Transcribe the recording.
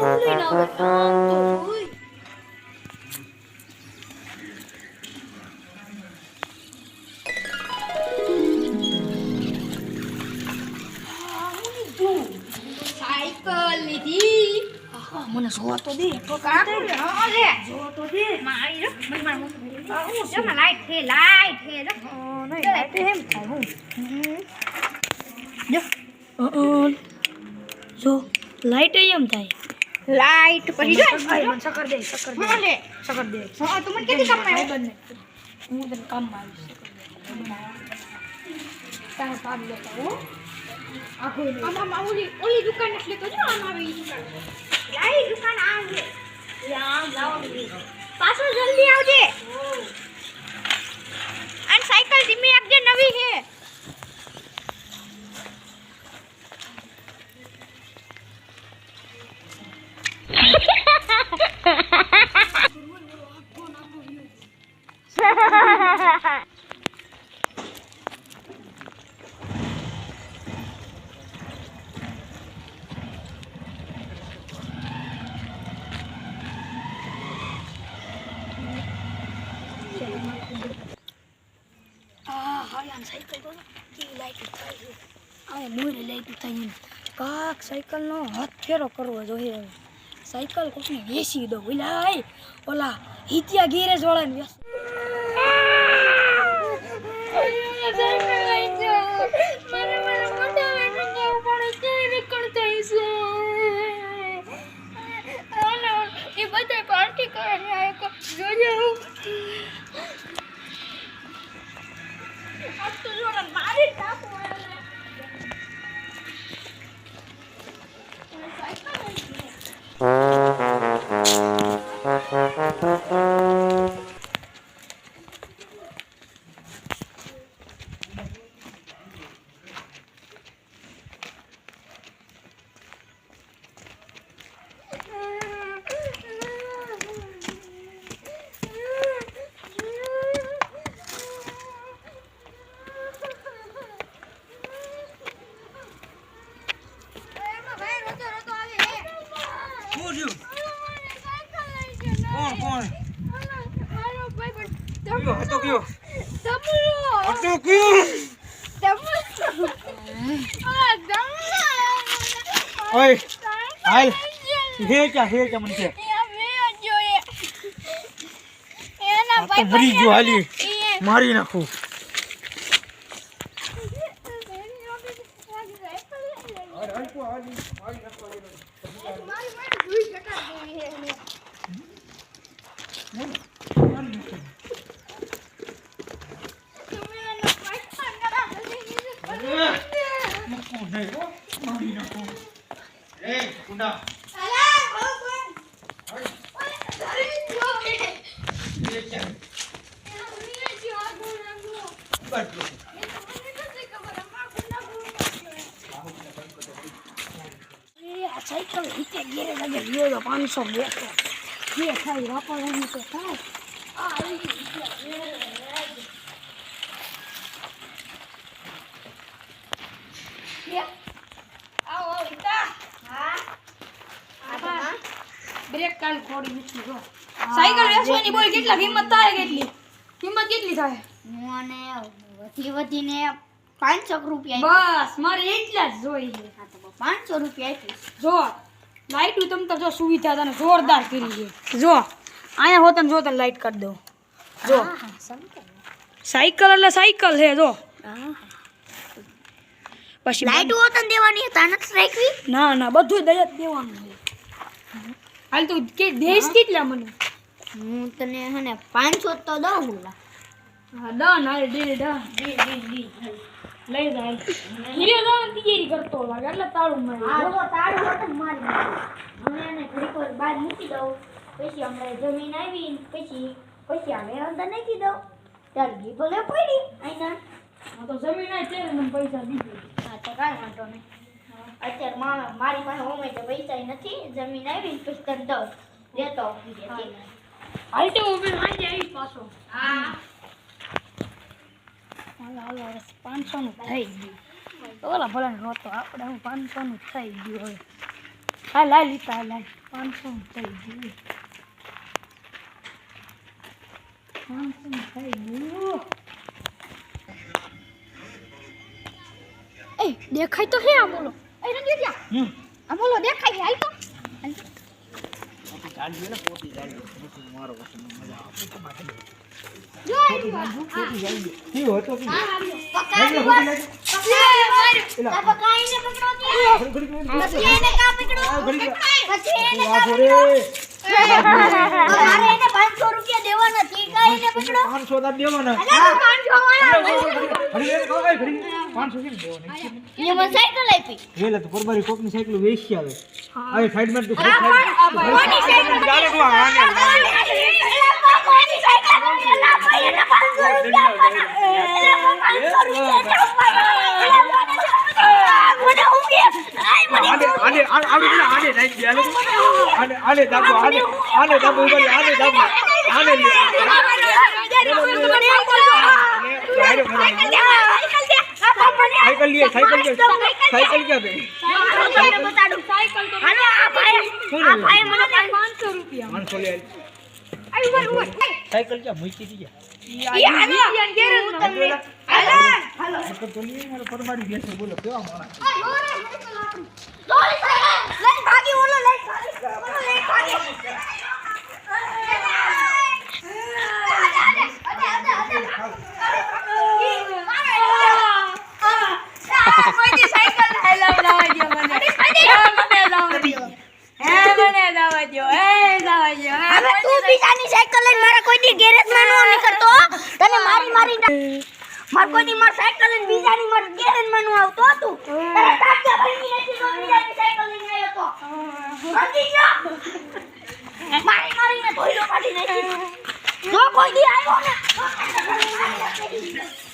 હું લઈને આવે આમ તો જોઈ આ હું લીધું સાયકલ લીધી આહા, મને જોવા તો દે તો કાકુ હા લે જોવા તો દે મારી રો મારી મારી આ હું છે લાઈટ છે લાઈટ છે રો અ, નહીં લાઈટ એમ થાય હું જો અ, અ, જો લાઈટ એમ થાય લાઈટ પછી જો સકર દે સકર દે. હા લે સકર દે હા તું મને કેટલી કામ ભાઈ આવ્યો બંને. હું તને કામ આવીશ તારે પાડ લેતા હો. આખો આમ આમ ઓલી ઓલી દુકાન એટલે તો જો આમ આવી દુકાન. લાઈ દુકાન આ છે. લાવવાની પાછો જલ્દી આવજે. આ હારી આમ સાયકલ તો કેવી થાય છે આ મોરે લાઈટ થાય કાક સાયકલનો હાથ ફેરો કરવો જોઈએ સાયકલ કોકને વેચી દો ઓલા ઓલા હિતિયા ગેરેજ વાળાને શું થયું કોણ કોણ કયો હતો કયો હતો કયો ઓય હાલ હે ક્યાં મને છે તો મરી ગયો હાલી મારી નાખું નહીં મારી નાખું એ કુંડા એ ક્યાં બાટલો એ આ સાયકલ હિતિયા ગેરેજ આગળ ગયો પાંચસો બેસો જે થાય વાપરવાનું તો થાય આ. બ્રેક કાલ ખોડી મૂકી જો સાયકલ વેચવાની બોલ કેટલા કિંમત થાય કેટલી કિંમત કેટલી થાય મને વધી વધીને પાંચસો રૂપિયા બસ મારે એટલા જ જોઈએ. પાંચસો રૂપિયા આપીશ જો લાઈટ તમે તો જો સુવિધા તને જોરદાર કરી છે. જો અહીંયા હોતન જો તને લાઈટ કરી દઉં. જો. સાયકલ એટલે સાયકલ છે જો. પછી લાઈટ હોતન દેવાની હતા નથી રાખવી? ના ના બધું દયા દેવાનું છે. હાલ તું કે દેશ કેટલા મને? હું તને હે ને પાંચસો તો દઉં હા ડન હાલ ડી ડન ડે ડે ડે લઈ જા હીરો જવાની તૈયારી કરતો લાગે એટલે તાળું મારી તારું હોતન મારી. એને ઘડીક વાર બહાર મૂકી દઉં પછી હમણાં જમીન આવી પછી પછી અમે અંદર નાખી દઉં. ત્યારે ઘી ભલે પડી. અહીંના હા તો જમીન આવી ત્યારે મને પૈસા દીધે. હા તો કાંઈ વાંધો નહીં. અત્યારે મા- મારી પાસે હોમે તો પૈસા નથી. જમીન આવી પછી તને દઉં. લેતો હાલ તો હું આવી પાછો. હા. હાલો હાલો હવે પાંચસો નું થઈ ગયું. ઓલા ભલે નહોતો આપણે હું પાંચસો નું થઈ ગયું હવે હા લાય લીધા લાય. પાંચસો થઈ ગયું પાંચસો થઈ ગયું. એ દેખાય તો હે આ બોલો. એ રંગીરિયા. હમ. આ બોલો દેખાય હાલ તો. આપણી ને પોતી ગાડી નથી મારો વસ્તુ મજા આવે. તો બાકી પોતી ગાડી કેવો હતો કે હા, આવ્યું. એટલે ખોટી લાગી? એલા. આ પકાઈને પકડો કે ઘડી ઘડી ઘડી પછી એને કાં પકડો? આ ઘડી ઘડી. પછી એને આ કાં જોડે. એને 500 રૂપિયા દેવાના છે. કાંઈ પકડો? પાંચસો તાર દેવાના. 500 પાંચસો એ મને સાયકલ આપી વેલા તો પરબારી કોકની સાયકલ વેચી આવે હવે સાઈડમાં તું કોની સાયકલ ચાલે તું આને. કોની સાયકલ એલા, ભાઈ એને 500 રૂપિયા આપવાના. એલા, 500 રૂપિયા આપવાના. એલા, મને लिए કે આય साइकिल क्या આને આને આને પેલા આને નાખી દે આને આને આને દાબો આને આને દાબો ઊભા રહે, આને દાબો આને લે હારે મને. સાયકલ લે સાયકલ લે સાયકલ ક્યાં બે પાંચસો રૂપિયા. પાંચસો લે. આવ્યું બોલ, બોલ. સાયકલ ક્યાં? મૂકી દીધી ઈ ગેરેજમાં. સાયકલ તો લઈ મારે પરબારી બેસે બોલો કેવા માણસ? હવે તું બીજાની સાયકલ લઈને મારા કોઈ દી ગેરેજમાં નો નીકળતો તને મારી મારી માર કોઈ માર સાયકલ લઈને બીજાની માર ગેરેજમાં નું આવતો તું તારા સાચા ભાઈ ની નથી તો બીજાની સાયકલ લઈને આવ્યો તો. ગયો? મારી ને ધોઈલો પાડી નાખી જો કોઈ દી આવ્યો ને મારી.